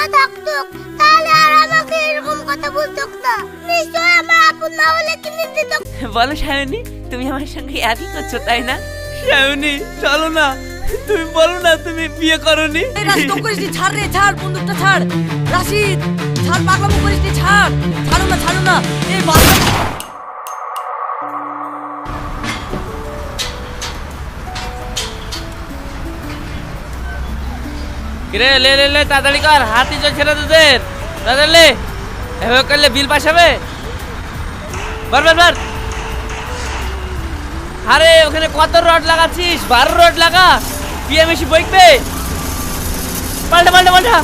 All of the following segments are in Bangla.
মা থাকতো তাহলে আর আমাকে এরকম কথা বলতো না। নিশ্চয় আমার আপন মা হলে কিনে দিত বলো সায়নী তুমি আমার সঙ্গে একই করছ তাই না? সায়নী চলো না। তুমি বলো না তুমি বিয়ে করনি। রাশিদ করিস ছাড় রে ছাড় বন্দুকটা ছাড়। রাশিদ ছাড় পাগলামো করিস নি ছাড়। ছাড়ো না ছাড়ো না। এই বাবা কিরে লে লে লে তাড়াতাড়ি কর হাতি চলছে না তোদের তাড়াতাড়ি লে। এভাবে করলে বিল পাস হবে? বার বার বার। আরে ওখানে কত রড লাগাচ্ছিস? বারো রড লাগা। পিএমএসি বইকবে। পাল্টা পাল্টা পাল্টা।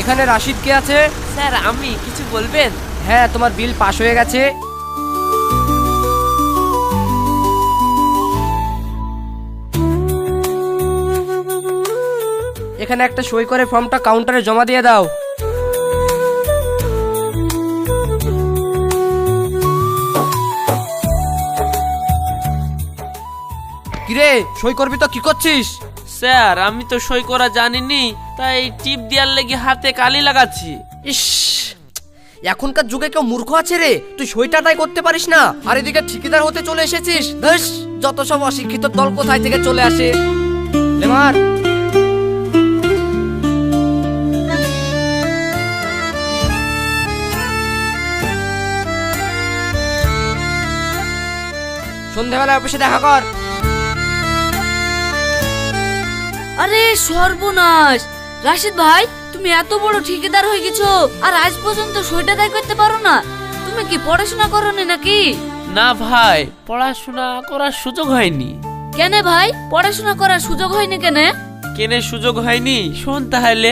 এখানে রাশিদ কে আছে? স্যার আমি কিছু বলবেন? হ্যাঁ তোমার বিল পাস হয়ে গেছে। এখানে একটা সই করে ফর্মটা কাউন্টারে জমা দিয়ে দাও। কিরে সই করবি তো? কি করছিস? স্যার আমি তো সই করা জানিনি তাই টিপ দেওয়ার লেগে হাতে কালি লাগাচ্ছি। ইস এখনকার যুগে কেউ মূর্খ আছে রে। তুই সইটা তাই করতে পারিস না। আর এদিকে ঠিকাদার হতে চলে এসেছিস। ধস যত সব অশিক্ষিত দল কোথায় থেকে চলে আসে? লেমার সন্ধ্যাবেলা অফিসে দেখা কর। আরে সর্বনাশ! রাশিদ ভাই তুমি এত বড় ঠিকাদার হয়ে গেছো আর আজ পর্যন্ত সইটা দায় করতে পারো না। তুমি কি পড়াশোনা করনি নাকি? না ভাই পড়াশোনা করার সুযোগ হয়নি। কেন ভাই পড়াশোনা করার সুযোগ হয়নি কেন? কেনে সুযোগ হয়নি? শোন তাহলে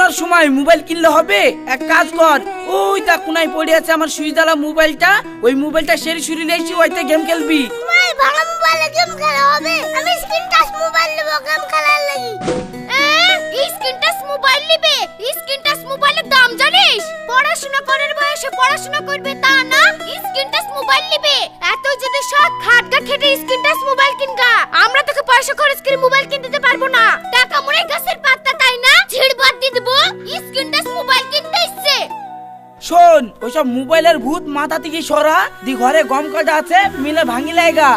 পড়াশোনার সময় মোবাইল কিনলে হবে? এক কাজ কর, ওই তা কোনায় পড়ে আছে আমার সুইদালা মোবাইলটা। ওই মোবাইলটা সেরি সুরি লেছি ওইতে গেম খেলবি। মোবাইলে গেম খেলা হবে। আমি স্ক্রিন টাচ মোবাইল গেম খেলার লাগি। এই screen touch mobile screen touch মোবাইলের দাম জানিস? পড়াশোনা করার বয়সে পড়াশোনা করবে তা না। স্ক্রিন টাচ মোবাইল নিবে। এত যদি শখ, খাটগা খেটে স্ক্রিন টাচ মোবাইল কিনগা। আমরা তোকে পয়সা খরচ করে মোবাইল কিনতে স্ক্রিন টাচ মোবাইল কিনতে ইচ্ছে শোন ওইসব মোবাইলের ভূত মাথা থেকে সরা দি ঘরে গম কাটা আছে মিলে ভাঙি লাইগা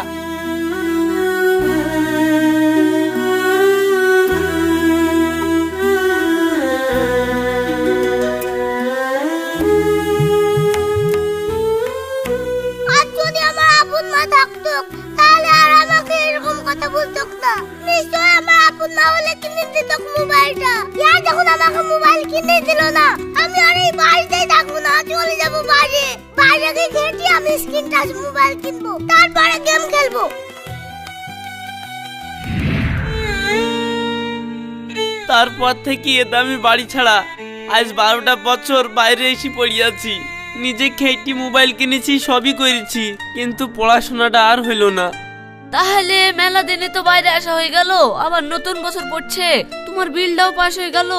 থাকতো তাহলে আর আমাকে এরকম কথা বলতো না। নিশ্চয় আমার কিনে দিত মোবাইলটা। ইয়া যখন আমাকে মোবাইল কিনে দিল না, আমি আর এই বাড়িতেই থাকব না, চলে যাব বাইরে। গিয়ে খেয়েছি, আমি স্ক্রিন টাচ মোবাইল কিনবো, তারপরে গেম খেলব। তারপর থেকে এতে আমি বাড়ি ছাড়া আজ বারোটা বছর বাইরে এসে পড়িয়াছি নিজে খেয়েটি মোবাইল কিনেছি, সবই করেছি, কিন্তু পড়াশোনাটা আর হইল না। তাহলে মেলা দিনে তো বাইরে আসা হয়ে গেল, আবার নতুন বছর পড়ছে, তোমার বিলটাও পাস হয়ে গেল।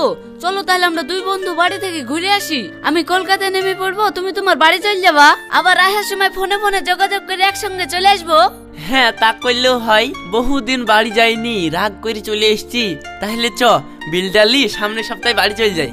চলো তাহলে আমরা দুই বন্ধু বাড়ি থেকে ঘুরে আসি। আমি কলকাতায় নেমে পড়ব, তুমি তোমার বাড়ি চলে যাবা। আবার আসার সময় ফোনে ফোনে যোগাযোগ করে একসঙ্গে চলে আসব। হ্যাঁ তা করলেও হয়। বহুদিন বাড়ি যাইনি, রাগ করে চলে এসেছি। তাহলে চ বিল ডালি সামনের সপ্তাহে বাড়ি চলে যাই।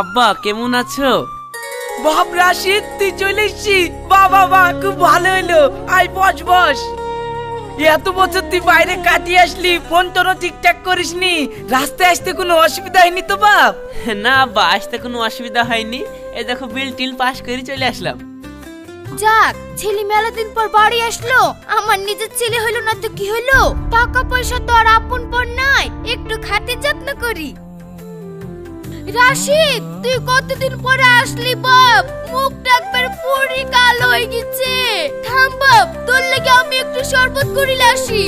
আব্বা কেমন আছো? বাপ রাশিদ তুই চলে এসছিস। বাহ বাহ বাহ খুব ভালো হলো। আয় বস বস। এত বছর তুই বাইরে কাটিয়ে আসলি ফোন তোরও ঠিকঠাক করিসনি। রাস্তায় আসতে কোনো অসুবিধা হয়নি তো বাপ? না আব্বা আসতে কোনো অসুবিধা হয়নি। এই দেখো বিল টিল পাস করে চলে আসলাম। যাক ছেলে মেলা দিন পর বাড়ি আসলো। আমার নিজের ছেলে হলো না তো কি হলো? টাকা পয়সা তো আর আপন পর নাই। একটু খাতে যত্ন করি। রাশিদ, তুই কতদিন পরে আসলি বাপ মুখটা একবার পুরি কালো হয়ে গেছে। থাম বাপ তোর লাগে আমি একটু শরবত করিলে আসি।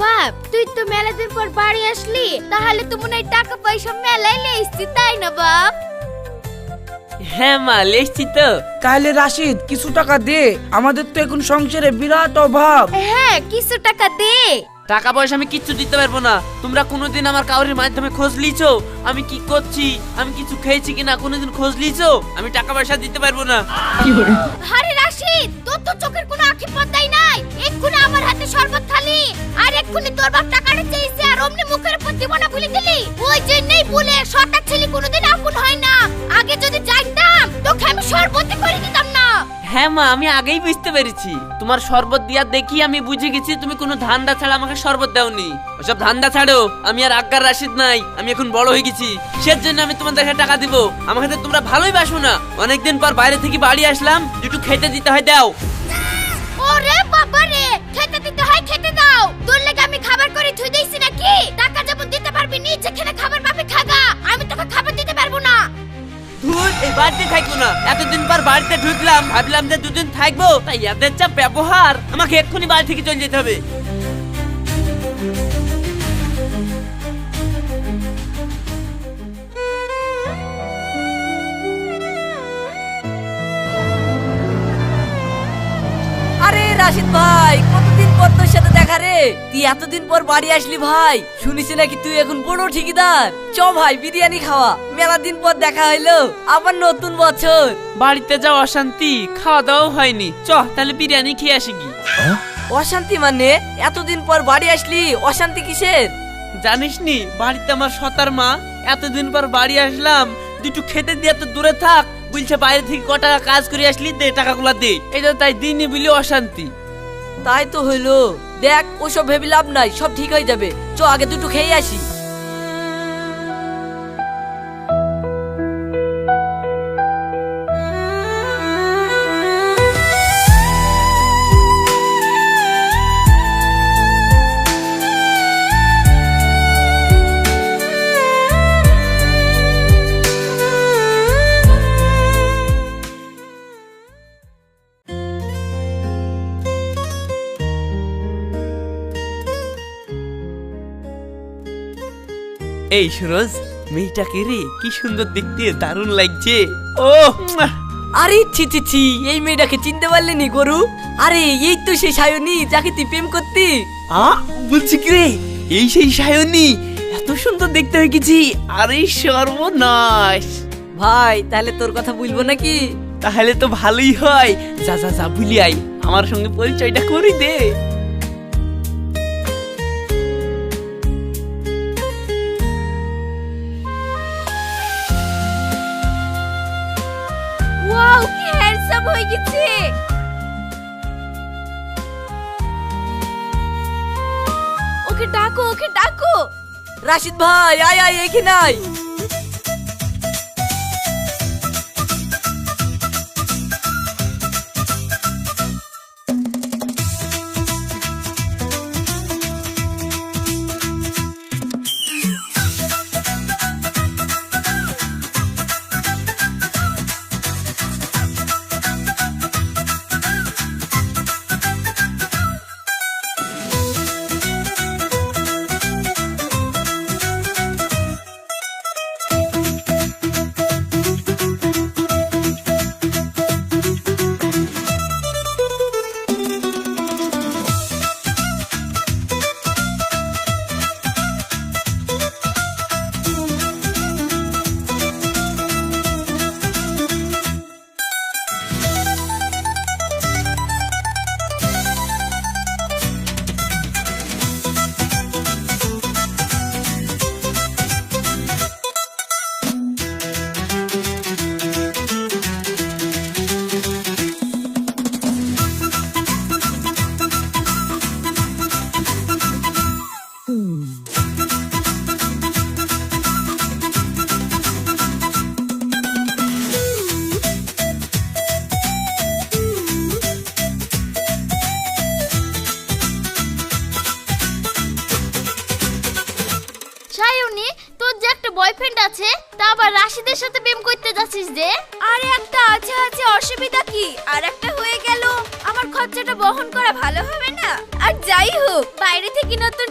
বাপ, তুই তো মেলা দিন পর বাড়ি আসলি, তাহলে তো মনে হয় টাকা পয়সা মেলাই লেসছি তাই না বাপ হ্যাঁ মা লেসছি তো। তাহলে রাশিদ কিছু টাকা দে। আমাদের তো এখন সংসারে বিরাট অভাব। হ্যাঁ কিছু টাকা দে। টাকা পয়সা আমি কিচ্ছু দিতে পারব না। তোমরা কোনোদিন আমার কাউরির মাধ্যমে খোঁজ লিছো আমি কি করছি? আমি কিছু খেয়েছি কিনা কোনোদিন খোঁজ লিছো আমি টাকা পয়সা দিতে পারব না। আরে রাশিদ তোর তো চোখের কোনো আঁখি পদ্মাই নাই। এক্ষুনি আমার হাতে শরবত খালি আর এক্ষুনি তোর বাপ টাকাটা হ্যাঁ মা, আমি আগেই বুঝতে পেরেছি। তোমার শরবত দিয়া দেখি আমি বুঝে গেছি, তুমি কোনো ধান্দা ছাড়া আমাকে শরবত দাওনি। ওসব ধান্দা ছাড়ো, আমি আর আজ্ঞার রাশিদ নাই, আমি এখন বড় হয়ে গেছি। সের জন্য আমি তোমাদেরকে টাকা দিব। আমাকে তো তোমরা ভালোই বাসো না। অনেকদিন পর বাইরে থেকে বাড়ি আসলাম, একটু খেতে দিতে হয়, দাও। ওরে বাবা রে, খেতে দিতে হয়, খেতে দাও। তোর লেগে আমি খাবার করে থুই দিয়েছি নাকি? টাকা যেমন দিতে পারবি, নিজে খেলে খাবার পাবি, খাগা। আমি তোকে খাবার দিতে না ধুর, এই বাড়িতে থাকব না। এতদিন পর বাড়িতে ঢুকলাম, ভাবলাম যে দুদিন থাকব, তাই এদের যা ব্যবহার, আমাকে এক্ষুনি বাড়ি থেকে চলে যেতে হবে। আরে রাশিদ ভাই পর তোর সাথে দেখা রে। তুই এতদিন পর বাড়ি আসলি ভাই। শুনিস নাকি তুই এখন বড় ঠিকিদার। চ ভাই বিরিয়ানি খাওয়া। মেলা দিন পর দেখা হইল। আবার নতুন বছর। বাড়িতে যাও অশান্তি খাওয়া দাওয়াও হয়নি। চ তাহলে বিরিয়ানি খেয়ে আসি কি? অশান্তি মানে? এতদিন পর বাড়ি আসলি অশান্তি কিসের? জানিস নি বাড়িতে আমার সতার মা। এতদিন পর বাড়ি আসলাম দুটো খেতে দিয়ে তো দূরে থাক। বলছে বাইরে থেকে ক টাকা কাজ করে আসলি দে টাকাগুলো দে। এটা তাই দিনই বলি অশান্তি। তাই তো হইল। দেখ, ওসব ভেবে লাভ নাই, সব ঠিক হয়ে যাবে। চ, আগে দুটো খেয়ে আসি। এই সুরজ মেয়েটাকে রে কি সুন্দর দেখতে দারুণ লাগছে। ও আরে ছি ছি ছি এই মেয়েটাকে চিনতে পারলি নি গরু? আরে এই তো সেই সায়নী যাকে তুই প্রেম করতি। আ বলছি কি রে এই সেই সায়নী এত সুন্দর দেখতে হয়ে গেছি আরে সর্বনাশ। ভাই তাহলে তোর কথা বলব নাকি? তাহলে তো ভালোই হয়। যা যা যা ভুলি আই আমার সঙ্গে পরিচয়টা করি দে। হয়ে গেছে। ওকে ডাকো ওকে ডাকো। রাশিদ ভাই আয় আয় এখানে আয়।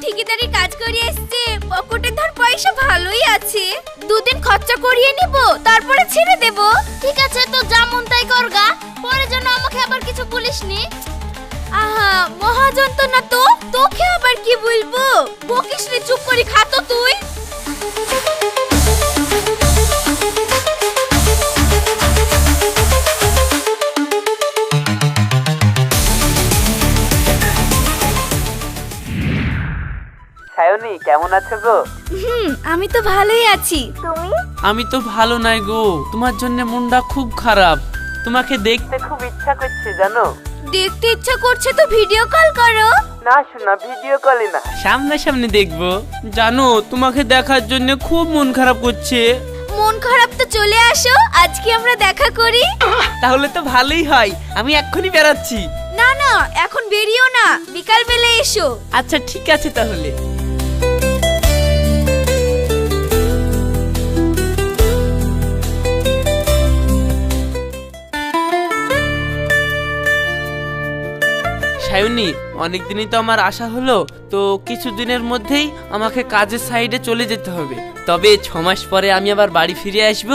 ঠিকাদারি কাজ করে এসেছে। পকেটে ধর পয়সা ভালোই আছে। দুদিন খরচা করিয়ে নিব তারপরে ছেড়ে দেব। ঠিক আছে তো যা মন তাই করগা পরে যেন আমাকে আবার কিছু বলিসনি আহা মহাজন তো। না তো তোকে আবার কি বলব? বকিস চুপ করে খাতো তুই। কেমন আছো গো? হুম আমি তো ভালোই আছি। তুমি? আমি তো ভালো নাই গো। তোমার জন্য মনটা খুব খারাপ। তোমাকে দেখতে খুব ইচ্ছা করছে জানো? দেখতে ইচ্ছা করছে তো ভিডিও কল করো। না শোনা ভিডিও কলে না। সামনে সামনে দেখব। জানো তোমাকে দেখার জন্য খুব মন খারাপ করছে। মন খারাপ তো চলে আসো আজকে আমরা দেখা করি। তাহলে তো ভালোই হয়। আমি এক্ষুনি বেরাচ্ছি। না না এখন বেরিও না। বিকাল বেলা এসো। আচ্ছা ঠিক আছে তাহলে। সায়নী অনেকদিনই তো আমার আশা হলো তো কিছুদিনের মধ্যেই আমাকে কাজের সাইডে চলে যেতে হবে। তবে ছ মাস পরে আমি আবার বাড়ি ফিরে আসব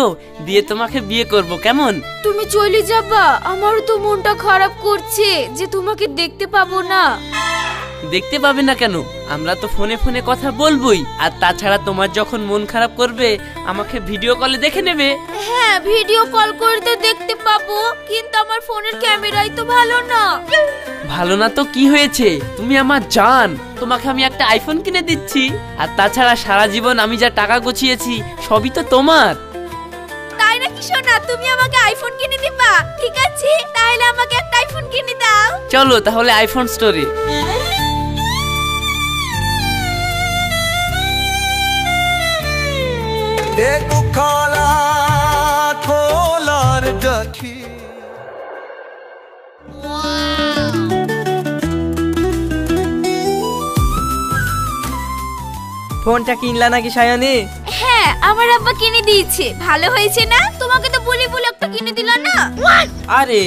দিয়ে তোমাকে বিয়ে করব কেমন? তুমি চলে যাবা আমারও তো মনটা খারাপ করছে যে তোমাকে দেখতে পাবো না। দেখতে পাবে না কেন? আমরা তো ফোনে ফোনে কথা বলবোই আর তাছাড়া তোমার যখন মন খারাপ করবে আমাকে ভিডিও কলে দেখে নেবে। হ্যাঁ ভিডিও কল করে তো দেখতে পাবো কিন্তু আমার ফোনের ক্যামেরাই তো ভালো না। ভালো না তো কি হয়েছে? তুমি আমার জান। তোমাকে আমি একটা আইফোন কিনে দিচ্ছি। আর তাছাড়া সারা জীবন আমি যা টাকা গুছিয়েছি সবই তো তোমার। তাই নাকি সোনা? তুমি আমাকে আইফোন কিনে দিবা? ঠিক আছে তাহলে আমাকে একটা আইফোন কিনে দাও। চলো তাহলে আইফোন স্টোরে দেখো দুঃখলা খোলার দেখি ফোনটা কিনলা নাকি সায়নী? হ্যাঁ আমার আব্বা কিনে দিয়েছে। ভালো হয়েছে না? তোমাকে তো বলি বলে একটা কিনে দিল না। আরে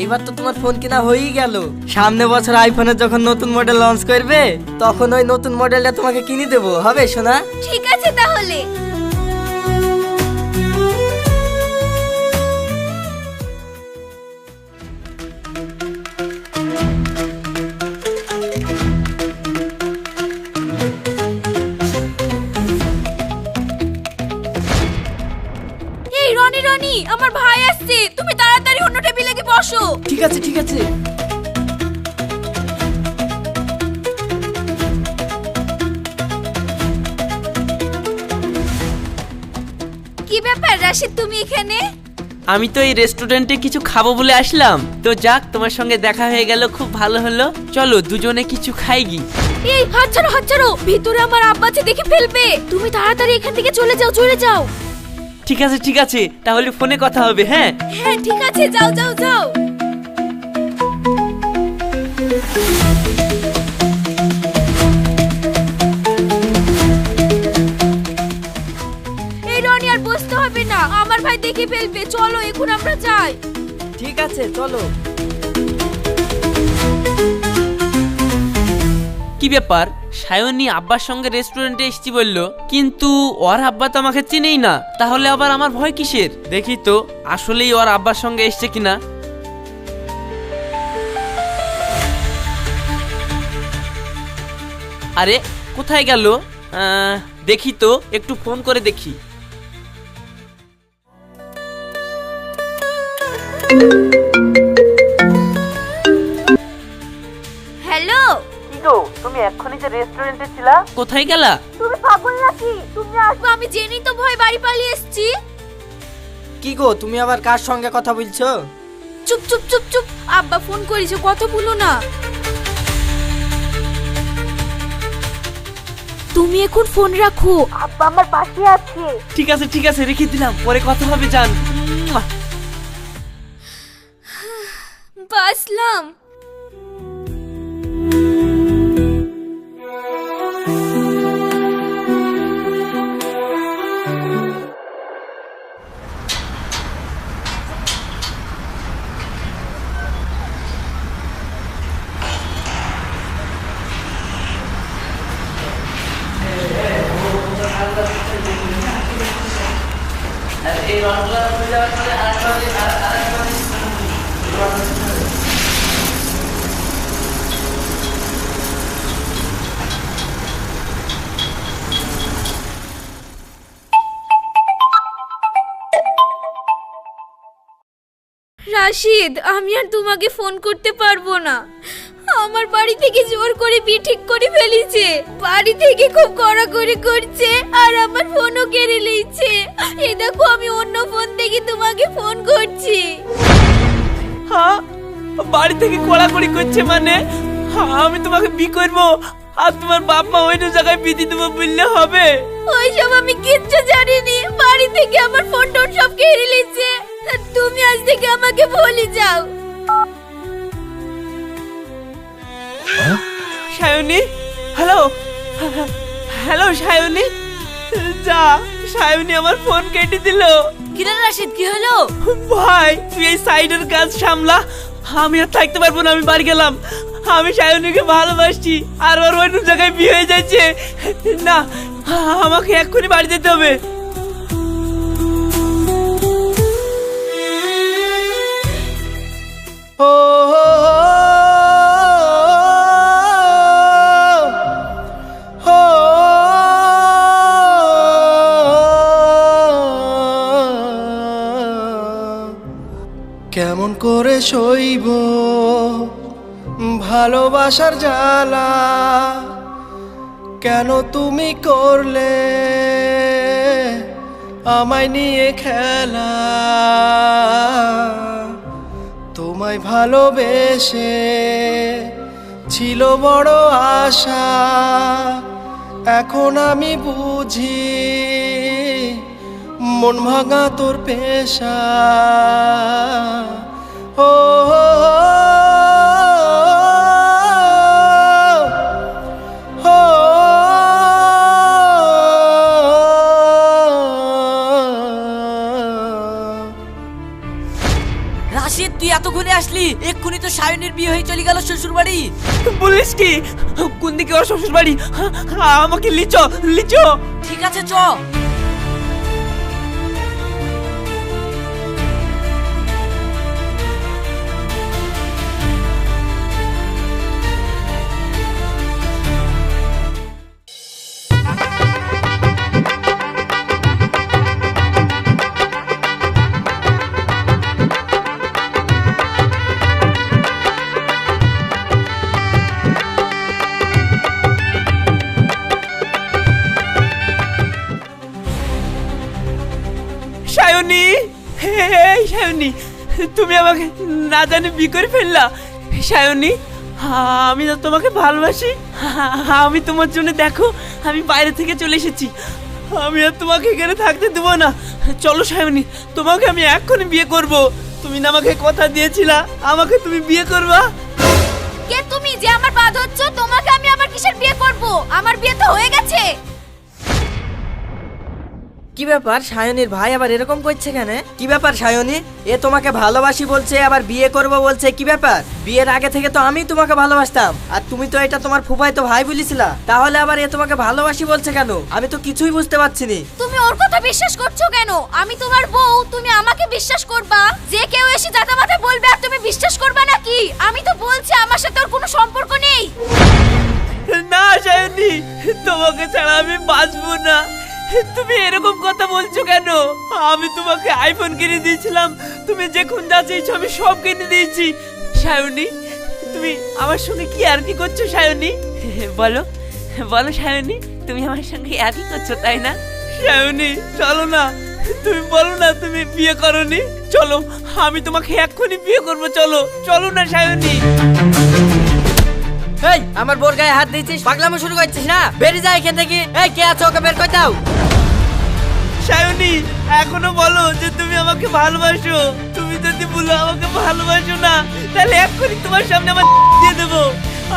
এইবার তো তোমার ফোন কেনা হয়েই গেল। সামনে বছর আইফোনের যখন নতুন মডেল লঞ্চ করবে তখন ওই নতুন মডেলটা তোমাকে কিনে দেবো। হবে সোনা? ঠিক আছে তাহলে। ঠিক আছে ঠিক আছে। কি ব্যাপার রাশিদ তুমি এখানে? আমি তো এই রেস্টুরেন্টে কিছু খাব বলে আসলাম। তো যাক তোমার সঙ্গে দেখা হয়ে গেল খুব ভালো হলো। চলো দুজনে কিছু খাই গি। এই হাত ছাড়ো হাত ছাড়ো। ভিতরে আমার আব্বাছে দেখে ফেলবে। তুমি তাড়াতাড়ি এখান থেকে চলে যাও চলে যাও। ঠিক আছে ঠিক আছে তাহলে ফোনে কথা হবে হ্যাঁ? হ্যাঁ ঠিক আছে যাও যাও যাও। আমার ভাই দেখে ফেলবে চলো এখন আমরা যাই। ঠিক আছে চলো। কি ব্যাপার? সায়নী আব্বার সঙ্গে রেস্টুরেন্টে এসেছি বলল কিন্তু ওর আব্বা তো আমাকে চিনেই না। তাহলে আবার আমার ভয় কিসের? দেখি তো আসলেই ওর আব্বার সঙ্গে এসছে কিনা। আরে কোথায় গেল? আহ, দেখি তো একটু ফোন করে দেখি। হ্যালো। তুমি এক্ষুনি যে রেস্টুরেন্টে ছিলা কোথায় গেলা? তুমি পাগল নাকি? তুমি আসবে আমি জেনেই তো ভয় বাড়ি পালিয়ে এসেছি। কি গো তুমি আবার কার সঙ্গে কথা বলছো? চুপ চুপ চুপ চুপ। আব্বা ফোন করেছে কথা বলো না। তুমি এখন ফোন রাখো। আব্বা আমার পাশে আছে। ঠিক আছে ঠিক আছে রেখে দিলাম। পরে কথা হবে জান। বাসলাম রাশিদ আমি আর তোমাকে ফোন করতে পারব না। আমার বাড়ি থেকে জোর করে বিয়ে ঠিক করে ফেলেছে। বাড়ি থেকে খুব কড়াকড়ি করছে আর আমার ফোনও কেড়ে নিয়েছে। এই দেখো আমি অন্য ফোন থেকে তোমাকে ফোন করছি। হ্যাঁ বাড়ি থেকে কোড়াকুড়ি করছে মানে? হ্যাঁ, আমি তোমাকে বি করব। আর তোমার বাপ মা অন্য জায়গায় বিধি দেবো বললে হবে? ওইসব আমি কিচ্ছু জানিনি। বাড়ি থেকে আমার ফোন টোন সব কেড়ে নিয়েছে। তুমি আজ থেকে আমাকে ভুলে যাও। সায়নী হ্যালো হ্যালো সায়নী যা সায়নী আমার ফোন কেটে দিল। কিরণ রাশিদ কি হলো? ভাই তুই এই সাইডের কাজ সামলা। আমি আর থাকতে পারব না আমি বাড়ি গেলাম। আমি সায়নীকে ভালোবাসছি আর ওর অন্য জায়গায় বিয়ে হয়ে যাচ্ছে। না আমাকে এক্ষুনি বাড়ি যেতে হবে। কেমন করে সইব ভালোবাসার জ্বালা? কেন তুমি করলে আমায় নিয়ে খেলা? তোমায় ভালোবেসে ছিল বড় আশা। এখন আমি বুঝি মন ভাঙা তোর পেশা। ও আসলি? এক্ষুনি তো সায়নের বিয়ে হয়ে চলে গেল শ্বশুর বাড়ি বলিস কি? কোন দিকে ওর শ্বশুর বাড়ি আমাকে লিচো লিচো। ঠিক আছে চ। তুমি আমাকে না জানি বি করে ফেললা। সায়নী, আমি তো তোমাকে ভালোবাসি। আমি তোমার জন্য দেখো, আমি বাইরে থেকে চলে এসেছি। আমি আর তোমাকে এখানে থাকতে দেবো না। চলো সায়নী, তোমাকে আমি এক্ষুনি বিয়ে করব। তুমি না আমাকে কথা দিয়েছিলা, আমাকে তুমি বিয়ে করবা। কে তুমি যে আমার বাদ হচ্ছ তোমাকে আমি আবার কিসের বিয়ে করব? আমার বিয়ে তো হয়ে গেছে। কি ব্যাপার সায়নীর ভাই আবার এরকম করছে কেন? কি ব্যাপার সায়নী? এ তোমাকে ভালোবাসি বলছে আবার বিয়ে করব বলছে কি ব্যাপার? বিয়ের আগে থেকে তো আমি তোমাকে ভালোবাসতাম আর তুমি তো এটা তোমার ফুফাই তো ভাই বলেছিলা। তাহলে আবার এ তোমাকে ভালোবাসি বলছে কেন? আমি তো কিছুই বুঝতে পারছি নি তুমি ওর কথা বিশ্বাস করছ কেন? আমি তোমার বউ তুমি আমাকে বিশ্বাস করবা? যে কেউ এসে জাতা মাথায় বলবে আর তুমি বিশ্বাস করবা নাকি? আমি তো বলছি আমার সাথে ওর কোনো সম্পর্ক নেই। না সায়নী তোমাকে ছাড়া আমি বাঁচবো না। তুমি এরকম কথা বলছো কেন? আমি তোমাকে আইফোন কিনে দিয়েছিলাম। তুমি যে খুন যা চেয়েছো আমি সব কিনে দিয়েছি। সায়নী, তুমি আমার সঙ্গে কি আর কি করছ সায়নী? বলো বলো সায়নী, তুমি আমার সঙ্গে একই করছ, তাই না? সায়নী, চলো না। তুমি বলো না, তুমি বিয়ে করনি। চলো, আমি তোমাকে এক্ষুনি বিয়ে করব, চলো। চলো না সায়নী। এই আমার বোর গায়ে হাত দিয়েছিস? পাগলামো শুরু করছিস না? বেরিয়ে যা এখান থেকে। এই কে আছো? ওকে বের করে দাও। সায়নী এখনও বলো যে তুমি আমাকে ভালোবাসো। তুমি যদি বলো আমাকে ভালোবাসো না তাহলে এক্ষুনি তোমার সামনে আমার দিয়ে দেবো।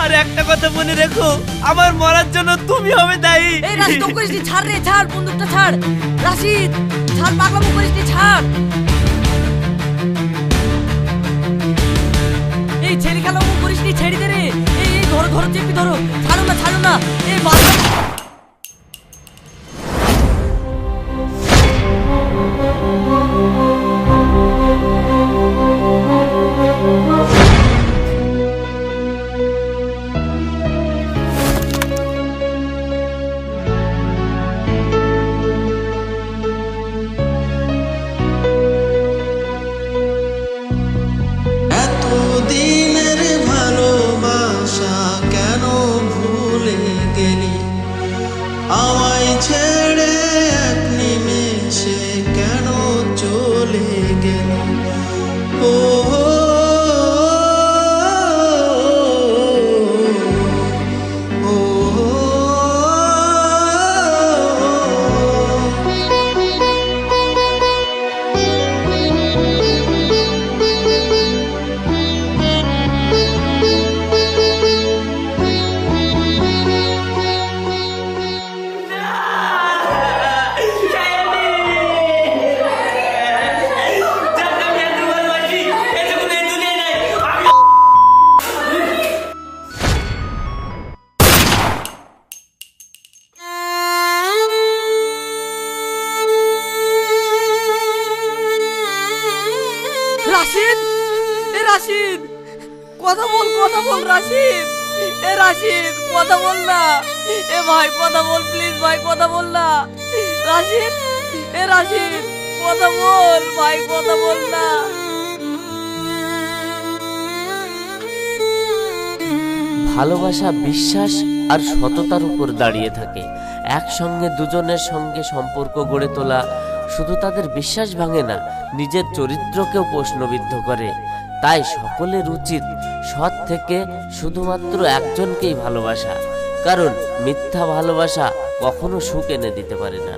আর একটা কথা মনে রেখো আমার মরার জন্য তুমি হবে দায়ী। এই রাশিদ তো করিস ছাড় রে ছাড় বন্দুকটা ছাড়। রাশিদ ছাড় পাগলামো করিস ছাড়। এই ছেড়ে খেলামো করিস নি ছেড়ে দে রে। এই এই, ধরো ধরো, চেপি ধরো। ছাড়ো না ছাড়ো না। এই, বাবা। রাশিদ? এ রাশিদ, কথা বল কথা বল রাশিদ। এ রাশিদ, কথা বল না। এ ভাই, কথা বল প্লিজ ভাই, কথা বল না। রাশিদ, এ রাশিদ, কথা বল, ভাই, কথা বল না। ভালোবাসা, বিশ্বাস আর সততার উপর দাঁড়িয়ে থাকে। একসঙ্গে, দুজনের সঙ্গে সম্পর্ক গড়ে তোলা শুধু তাদের বিশ্বাস ভাঙে না, নিজের চরিত্রকেও প্রশ্নবিদ্ধ করে। তাই সকলের উচিত সৎ থেকে শুধুমাত্র একজনকেই ভালোবাসা, কারণ মিথ্যা ভালোবাসা কখনো সুখ এনে দিতে পারে না।